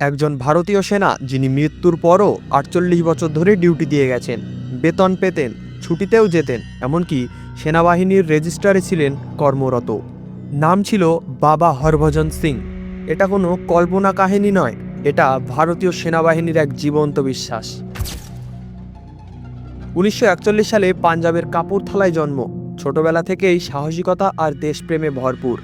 একজন ভারতীয় সেনা যিনি মৃত্যুর পরও আটচল্লিশ বছর ধরে ডিউটি দিয়ে গেছেন, বেতন পেতেন, ছুটিতেও যেতেন, এমনকি সেনাবাহিনীর রেজিস্ট্রারে ছিলেন কর্মরত। নাম ছিল বাবা হরভজন সিং। এটা কোনো কল্পনা কাহিনী নয়, এটা ভারতীয় সেনাবাহিনীর এক জীবন্ত বিশ্বাস। উনিশশো একচল্লিশ সালে পাঞ্জাবের কাপুরথালায় জন্ম। ছোটবেলা থেকেই সাহসিকতা আর দেশপ্রেমে ভরপুর।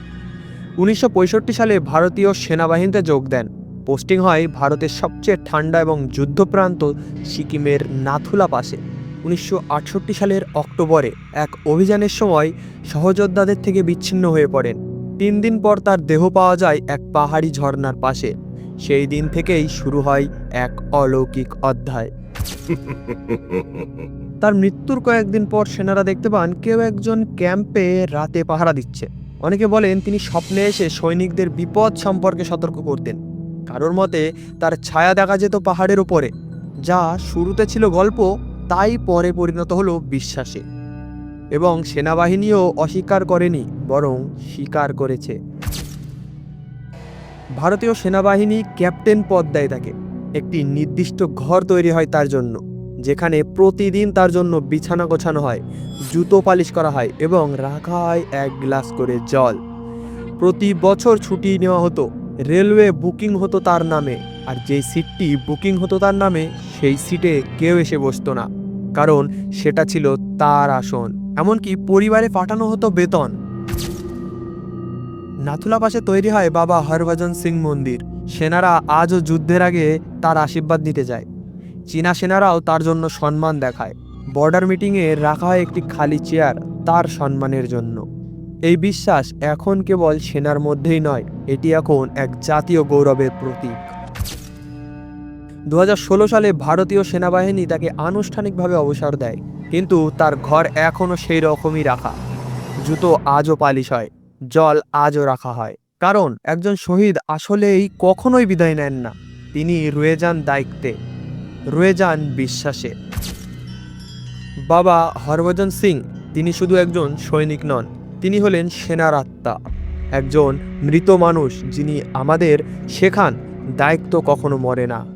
উনিশশো পঁয়ষট্টি সালে ভারতীয় সেনাবাহিনীতে যোগ দেন। পোস্টিং হয় ভারতের সবচেয়ে ঠান্ডা এবং যুদ্ধপ্রান্ত সিকিমের নাথুলা পাশে। উনিশশো আটষট্টি সালের অক্টোবরে এক অভিযানের সময় সহযোদ্ধাদের থেকে বিচ্ছিন্ন হয়ে পড়েন। তিন দিন পর তার দেহ পাওয়া যায় এক পাহাড়ি ঝর্নার পাশে। সেই দিন থেকেই শুরু হয় এক অলৌকিক অধ্যায়। তার মৃত্যুর কয়েকদিন পর সেনারা দেখতে পান কেউ একজন ক্যাম্পে রাতে পাহারা দিচ্ছে। অনেকে বলেন তিনি স্বপ্নে এসে সৈনিকদের বিপদ সম্পর্কে সতর্ক করতেন। কারোর মতে তার ছায়া দেখা যেত পাহাড়ের উপরে, যা শুরুতে ছিল গল্প, তাই পরে পরিণত হলো বিশ্বাসে। এবং সেনাবাহিনীও অস্বীকার করেনি, বরং স্বীকার করেছে। ভারতীয় সেনাবাহিনী ক্যাপ্টেন পদ দেয় তাকে। একটি নির্দিষ্ট ঘর তৈরি হয় তার জন্য, যেখানে প্রতিদিন তার জন্য বিছানা গোছানো হয়, জুতো পালিশ করা হয় এবং রাখা হয় এক গ্লাস করে জল। প্রতি বছর ছুটি নেওয়া হতো। রেলওয়ে বুকিং হতো তার নামে, আর যেই সিটটি বুকিং হতো তার নামে, সেই সিটে কেউ এসে বসতো না, কারণ সেটা ছিল তার আসন। এমনকি পরিবারে পাঠানো হতো বেতন। নাথুলা পাশে তৈরি হয় বাবা হরভজন সিং মন্দির। সেনারা আজও যুদ্ধের আগে তার আশীর্বাদ নিতে যায়। চীনা সেনারাও তার জন্য সম্মান দেখায়। বর্ডার মিটিংয়ে রাখা হয় একটি খালি চেয়ার, তার সম্মানের জন্য। এই বিশ্বাস এখন কেবল সেনার মধ্যেই নয়, এটি এখন এক জাতীয় গৌরবের প্রতীক। দু হাজার ষোলো সালে ভারতীয় সেনাবাহিনী তাকে আনুষ্ঠানিকভাবে অবসর দেয়, কিন্তু তার ঘর এখনও সেই রকমই রাখা। জুতো আজও পালিশ হয়, জল আজও রাখা হয়। কারণ, একজন শহীদ আসলেই কখনোই বিদায় নেন না, তিনি রয়ে যান দায়িত্বে রয়ে যান বিশ্বাসে। বাবা হরভজন সিং, তিনি শুধু একজন সৈনিক নন তিনি হলেন সেনার আত্মা একজন মৃত মানুষ যিনি আমাদের শেখান দায়িত্ব কখনো মরে না।